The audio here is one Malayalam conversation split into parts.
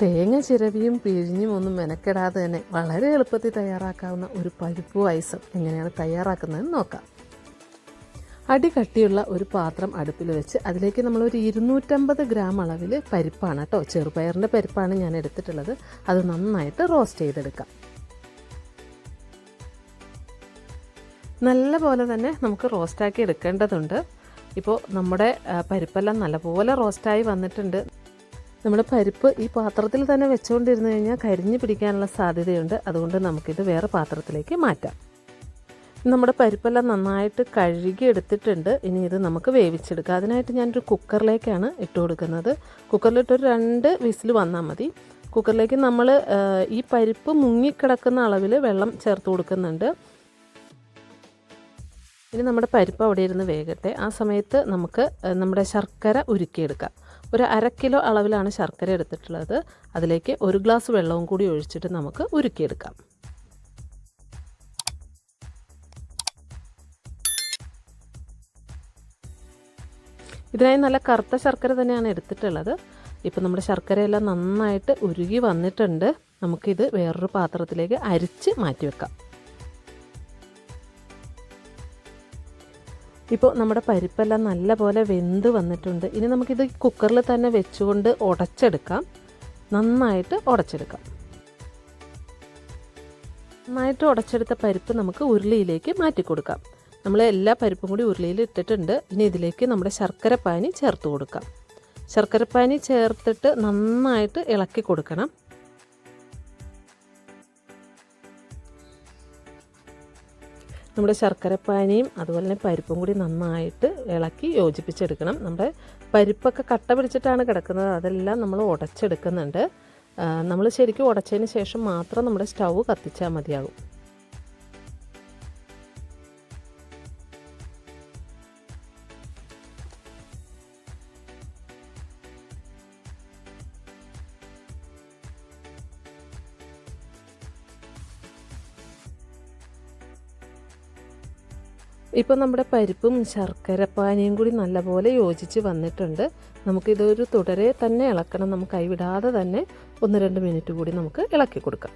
തേങ്ങ ചിരവിയും പിഴിഞ്ഞും ഒന്നും മെനക്കെടാതെ തന്നെ വളരെ എളുപ്പത്തിൽ തയ്യാറാക്കാവുന്ന ഒരു പരിപ്പ് പായസം എങ്ങനെയാണ് തയ്യാറാക്കുന്നതെന്ന് നോക്കാം. അടി കട്ടിയുള്ള ഒരു പാത്രം അടുപ്പിൽ വെച്ച് അതിലേക്ക് നമ്മൾ ഒരു ഇരുന്നൂറ്റമ്പത് ഗ്രാം അളവിൽ പരിപ്പാണ് കേട്ടോ. ചെറുപയറിന്റെ പരിപ്പാണ് ഞാൻ എടുത്തിട്ടുള്ളത്. അത് നന്നായിട്ട് റോസ്റ്റ് ചെയ്തെടുക്കാം. നല്ല പോലെ തന്നെ നമുക്ക് റോസ്റ്റാക്കി എടുക്കേണ്ടതുണ്ട്. ഇപ്പോൾ നമ്മുടെ പരിപ്പെല്ലാം നല്ലപോലെ റോസ്റ്റായി വന്നിട്ടുണ്ട്. നമ്മുടെ പരിപ്പ് ഈ പാത്രത്തിൽ തന്നെ വെച്ചുകൊണ്ടിരുന്നു കഴിഞ്ഞാൽ കരിഞ്ഞു പിടിക്കാനുള്ള സാധ്യതയുണ്ട്. അതുകൊണ്ട് നമുക്കിത് വേറെ പാത്രത്തിലേക്ക് മാറ്റാം. നമ്മുടെ പരിപ്പെല്ലാം നന്നായിട്ട് കഴുകി എടുത്തിട്ടുണ്ട്. ഇനി ഇത് നമുക്ക് വേവിച്ചെടുക്കാം. അതിനായിട്ട് ഞാനൊരു കുക്കറിലേക്കാണ് ഇട്ട് കൊടുക്കുന്നത്. കുക്കറിലിട്ടൊരു രണ്ട് വിസിൽ വന്നാൽ മതി. കുക്കറിലേക്ക് നമ്മൾ ഈ പരിപ്പ് മുങ്ങിക്കിടക്കുന്ന അളവിൽ വെള്ളം ചേർത്ത് കൊടുക്കുന്നുണ്ട്. ഇനി നമ്മുടെ പരിപ്പ് അവിടെ ഇരുന്ന് വേകട്ടെ. ആ സമയത്ത് നമുക്ക് നമ്മുടെ ശർക്കര ഉരുക്കിയെടുക്കാം. ഒരു അര കിലോ അളവിലാണ് ശർക്കര എടുത്തിട്ടുള്ളത്. അതിലേക്ക് ഒരു ഗ്ലാസ് വെള്ളവും കൂടി ഒഴിച്ചിട്ട് നമുക്ക് ഉരുക്കിയെടുക്കാം. ഇതിനായി നല്ല കറുത്ത ശർക്കര തന്നെയാണ് എടുത്തിട്ടുള്ളത്. ഇപ്പം നമ്മുടെ ശർക്കരയെല്ലാം നന്നായിട്ട് ഉരുകി വന്നിട്ടുണ്ട്. നമുക്കിത് വേറൊരു പാത്രത്തിലേക്ക് അരിച്ച് മാറ്റി വെക്കാം ഇപ്പോൾ നമ്മുടെ പരിപ്പെല്ലാം നല്ലപോലെ വെന്ത് വന്നിട്ടുണ്ട്. ഇനി നമുക്കിത് കുക്കറിൽ തന്നെ വെച്ചുകൊണ്ട് ഉടച്ചെടുക്കാം നന്നായിട്ട് ഉടച്ചെടുക്കാം നന്നായിട്ട് ഉടച്ചെടുത്ത പരിപ്പ് നമുക്ക് ഉരുളിയിലേക്ക് മാറ്റി കൊടുക്കാം. നമ്മൾ എല്ലാ പരിപ്പും കൂടി ഉരുളിയിൽ ഇട്ടിട്ടുണ്ട്. ഇനി ഇതിലേക്ക് നമ്മുടെ ശർക്കരപ്പാനി ചേർത്ത് കൊടുക്കാം. ശർക്കരപ്പാനി ചേർത്തിട്ട് നന്നായിട്ട് ഇളക്കി കൊടുക്കണം. നമ്മുടെ ശർക്കരപ്പാനിയും അതുപോലെ തന്നെ പരിപ്പും കൂടി നന്നായിട്ട് ഇളക്കി യോജിപ്പിച്ചെടുക്കണം. നമ്മുടെ പരിപ്പൊക്കെ കട്ട പിടിച്ചിട്ടാണ് കിടക്കുന്നത്. അതെല്ലാം നമ്മൾ ഉടച്ചെടുക്കുന്നുണ്ട്. നമ്മൾ ശരിക്കും ഉടച്ചതിന് ശേഷം മാത്രം നമ്മുടെ സ്റ്റൗ കത്തിച്ചാൽ മതിയാകും. ഇപ്പോൾ നമ്മുടെ പരിപ്പും ശർക്കരപ്പാനിയും കൂടി നല്ലപോലെ യോജിച്ച് വന്നിട്ടുണ്ട്. നമുക്കിതൊരു തുടരെ തന്നെ ഇളക്കണം. നമുക്ക് കൈവിടാതെ തന്നെ ഒന്ന് രണ്ട് മിനിറ്റ് കൂടി നമുക്ക് ഇളക്കി കൊടുക്കാം.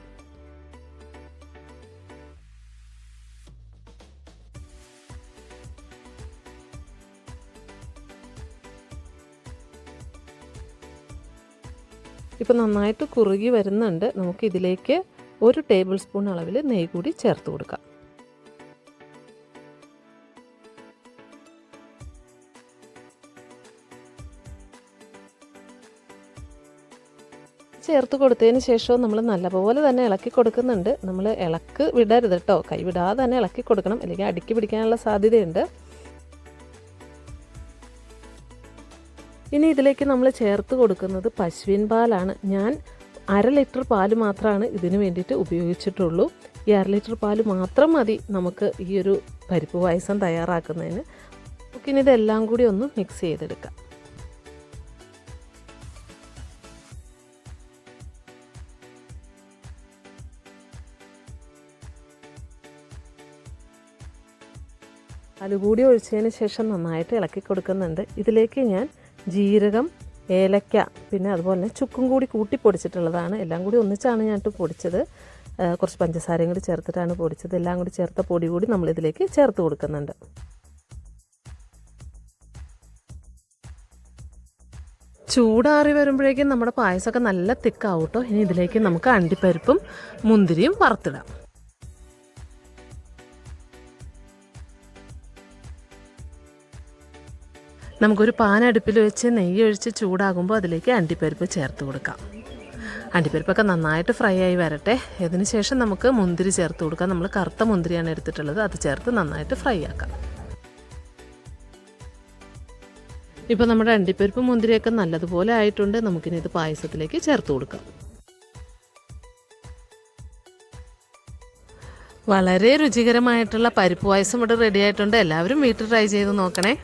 ഇപ്പോൾ നന്നായിട്ട് കുറുകി വരുന്നുണ്ട്. നമുക്കിതിലേക്ക് ഒരു ടേബിൾ സ്പൂൺ അളവിൽ നെയ്യ് കൂടി ചേർത്ത് കൊടുക്കാം. ചേർത്ത് കൊടുത്തതിന് ശേഷവും നമ്മൾ നല്ലപോലെ തന്നെ ഇളക്കി കൊടുക്കുന്നുണ്ട്. നമ്മൾ ഇളക്ക് വിടരുത് കേട്ടോ കൈ വിടാതെ തന്നെ ഇളക്കി കൊടുക്കണം. അല്ലെങ്കിൽ അടുക്കി പിടിക്കാനുള്ള സാധ്യതയുണ്ട്. ഇനി ഇതിലേക്ക് നമ്മൾ ചേർത്ത് കൊടുക്കുന്നത് പശുവിൻ പാലാണ്. ഞാൻ അര ലിറ്റർ പാൽ മാത്രമാണ് ഇതിന് വേണ്ടിയിട്ട് ഉപയോഗിച്ചിട്ടുള്ളൂ. ഈ അര ലിറ്റർ പാൽ മാത്രം മതി നമുക്ക് ഈ ഒരു പരിപ്പ് പായസം തയ്യാറാക്കുന്നതിന്. നമുക്കിനി ഇതെല്ലാം കൂടി ഒന്ന് മിക്സ് ചെയ്തെടുക്കാം. പാൽ കൂടി ഒഴിച്ചതിന് ശേഷം നന്നായിട്ട് ഇളക്കി കൊടുക്കുന്നുണ്ട്. ഇതിലേക്ക് ഞാൻ ജീരകം ഏലക്ക പിന്നെ അതുപോലെ തന്നെ ചുക്കും കൂടി കൂട്ടി പൊടിച്ചിട്ടുള്ളതാണ്. എല്ലാം കൂടി ഒന്നിച്ചാണ് ഞാൻ പൊടിച്ചത്. കുറച്ച് പഞ്ചസാരയും കൂടി ചേർത്തിട്ടാണ് പൊടിച്ചത്. എല്ലാം കൂടി ചേർത്ത പൊടി കൂടി നമ്മൾ ഇതിലേക്ക് ചേർത്ത് കൊടുക്കുന്നുണ്ട്. ചൂടാറി വരുമ്പോഴേക്കും നമ്മുടെ പായസമൊക്കെ നല്ല തിക്കാവും കേട്ടോ ഇനി ഇതിലേക്ക് നമുക്ക് അണ്ടിപ്പരിപ്പും മുന്തിരിയും വറുത്തിടാം. നമുക്കൊരു പാൻ അടുപ്പിൽ വെച്ച് നെയ്യ് ഒഴിച്ച് ചൂടാകുമ്പോൾ അതിലേക്ക് അണ്ടിപ്പരിപ്പ് ചേർത്ത് കൊടുക്കാം. അണ്ടിപ്പരിപ്പൊക്കെ നന്നായിട്ട് ഫ്രൈ ആയി വരട്ടെ. അതിന് ശേഷം നമുക്ക് മുന്തിരി ചേർത്ത് കൊടുക്കാം. നമ്മൾ കറുത്ത മുന്തിരിയാണ് എടുത്തിട്ടുള്ളത്. അത് ചേർത്ത് നന്നായിട്ട് ഫ്രൈ ആക്കാം. ഇപ്പോൾ നമ്മുടെ അണ്ടിപ്പരിപ്പ് മുന്തിരിയൊക്കെ നല്ലതുപോലെ ആയിട്ടുണ്ട്. നമുക്കിനി ഇത് പായസത്തിലേക്ക് ചേർത്ത് കൊടുക്കാം. വളരെ രുചികരമായിട്ടുള്ള പരിപ്പ് പായസം ഇവിടെ റെഡി ആയിട്ടുണ്ട്. എല്ലാവരും വീട്ടിൽ ട്രൈ ചെയ്ത് നോക്കണേ.